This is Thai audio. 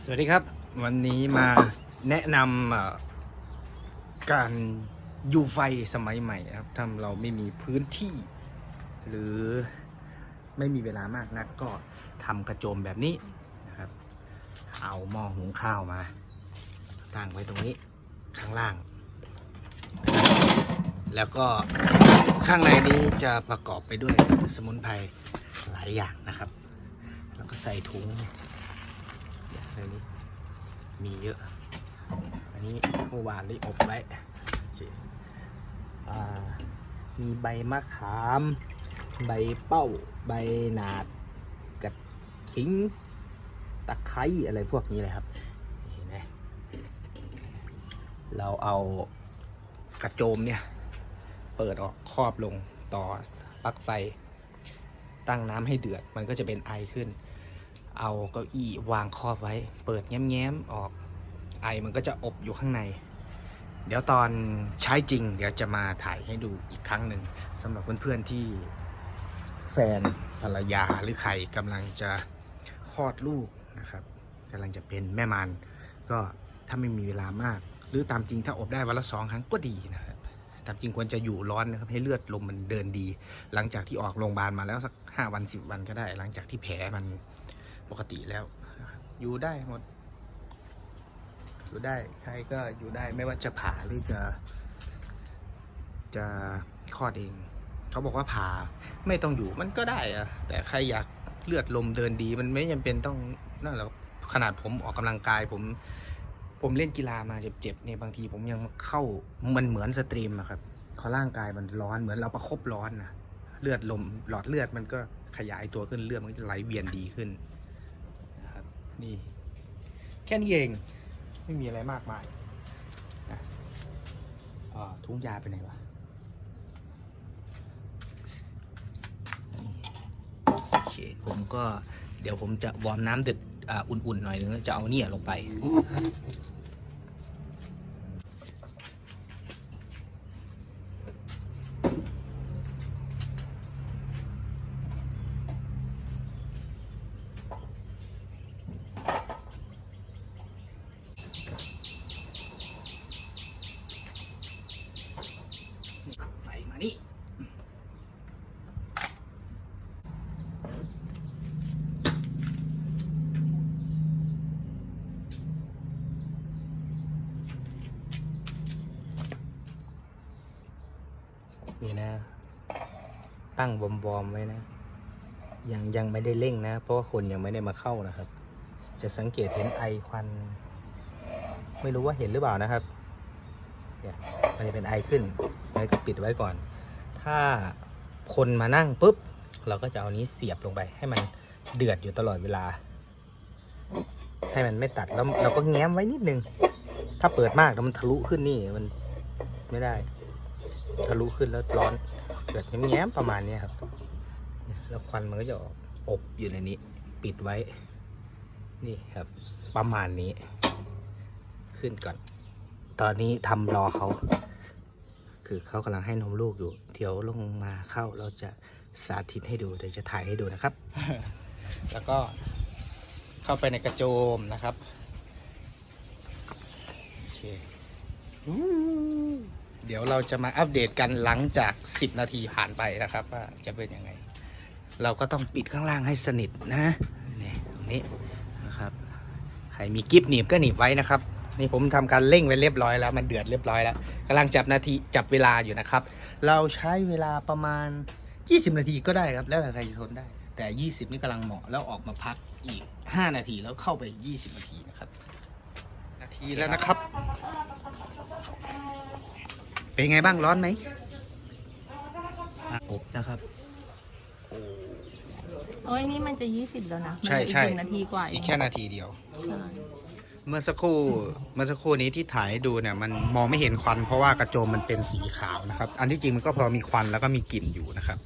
สวัสดีครับ วันนี้มาแนะนำการอยู่ไฟสมัยใหม่ครับถ้าเราไม่มีพื้นที่ หรือไม่มีเวลามากนักก็ทำกระโจมแบบนี้นะครับ เอาหม้อหุงข้าวมาตั้งไว้ตรงนี้ข้างล่าง แล้วก็ข้างในนี้จะประกอบไปด้วยสมุนไพรหลายอย่างนะครับ แล้วก็ใส่ถุง ในนี้ มีเยอะ อันนี้เมื่อวานได้อบไว้มีใบมะขาม ใบเป้า ใบหนาดกระขิง ตะไคร้อะไรพวกนี้เลยครับนี่นะเราเอากระโจมเนี่ย เปิดออกครอบลงต่อปลั๊กไฟ ตั้งน้ำให้เดือด มันก็จะเป็นไอขึ้น เอาเก้าอี้วางครอบไว้ เปิดแง้มๆออกไอมันก็จะอบอยู่ข้างใน เดี๋ยวตอนใช้จริง เดี๋ยวจะมาถ่ายให้ดูอีกครั้งหนึ่งสำหรับเพื่อนๆที่แฟนภรรยาหรือใครกำลังจะคลอดลูกนะครับกำลังจะเป็นแม่มัน ก็ถ้าไม่มีเวลามาก หรือตามจริงถ้าอบได้วันละสองครั้งก็ดีนะครับตามจริงควรจะอยู่ร้อนนะครับให้เลือดลมมันเดินดี หลังจากที่ออกโรงพยาบาลมาแล้วสักห้าวันสิบวันก็ได้ หลังจากที่แผลมัน ปกติแล้วนะครับอยู่ได้หมด อยู่ได้ใครก็อยู่ได้ไม่ว่าจะผ่าหรือจะ จะคลอดเอง เขาบอกว่าผ่าไม่ต้องอยู่มันก็ได้อะแต่ใครอยากเลือดลมเดินดี มันไม่จำเป็นต้องนั่นหรอกขนาดผมออกกำลังกายผม ผมเล่นกีฬามาเจ็บๆเนี่ยบางทีผมยังเข้ามันเหมือนสตรีมอะครับเขาร่างกายมันร้อนเหมือนเราประคบร้อนนะเลือดลมหลอดเลือดมันก็ขยายตัวขึ้นเลือดมันก็จะไหลเวียนดีขึ้น นี่ แค่นี้เองไม่มีอะไรมากมายทุ่งยาไปไหนวะโอเคผมก็เดี๋ยวผมจะวอร์มน้ำเดือดอ่าอุ่นๆหน่อยนึงจะเอาเนี่ยลงไป ใส่มา นี่นี่นะ ตั้งบอมบอมๆไว้นะ ยังยังไม่ได้เร่งนะ เพราะว่าคนยังไม่ได้มาเข้านะครับ จะสังเกตเห็นไอควัน ไม่รู้ว่าเห็นหรือเปล่านะครับเนี่ยมันจะเป็นไอขึ้นแล้วก็ปิดไว้ก่อน ถ้าคนมานั่งปุ๊บ เราก็จะเอานี้เสียบลงไป ให้มันเดือดอยู่ตลอดเวลา ให้มันไม่ตัดแล้วเราก็แง้มไว้นิดนึง ถ้าเปิดมากแล้วมันทะลุขึ้นนี่มันไม่ได้ ทะลุขึ้นแล้วร้อนเกิดแง้มประมาณนี้ครับ แล้วควันมันก็จะออกอบอยู่ในนี้ ปิดไว้ นี่ครับ ประมาณนี้ ขึ้นก่อน ตอนนี้ทำรอเขา คือเขากำลังให้นมลูกอยู่ เดี๋ยวลงมาเข้าเราจะสาธิตให้ดู เดี๋ยวจะถ่ายให้ดูนะครับ แล้วก็เข้าไปในกระโจมนะครับโอเคเดี๋ยวเราจะมาอัปเดตกันหลังจาก 10 นาทีผ่านไปนะครับว่าจะเป็นยังไง เราก็ต้องปิดข้างล่างให้สนิทนะนี่ตรงนี้นะครับ ใครมีกิฟหนีบก็หนีบไว้นะครับ นี่ผมทำการเร่งไว้เรียบร้อยแล้วมันเดือดเรียบร้อยแล้วกำลังจับนาทีจับเวลาอยู่นะครับ เราใช้เวลาประมาณ 20 นาทีก็ได้ครับ แล้วแต่ใครจะทนได้ แต่ 20 นี่กำลังเหมาะแล้วออกมาพักอีก 5 นาทีแล้วเข้าไป 20 นาทีนะครับ นาทีแล้วนะครับ เป็นไงบ้างร้อนไหมอะอบนะครับโอ้ยนี่มันจะยี่สิบแล้วนะมันใช่เหลือใช่อีกหนึ่งนาทีกว่าอีกแค่นาทีเดียวใช่ เมื่อสักครู่เมื่อสักครู่นี้ที่ถ่ายให้ดูเนี่ยมันมองไม่เห็นควันเพราะว่ากระโจมมันเป็นสีขาวนะครับ อันที่จริงมันก็พอมีควันแล้วก็มีกลิ่นอยู่นะครับ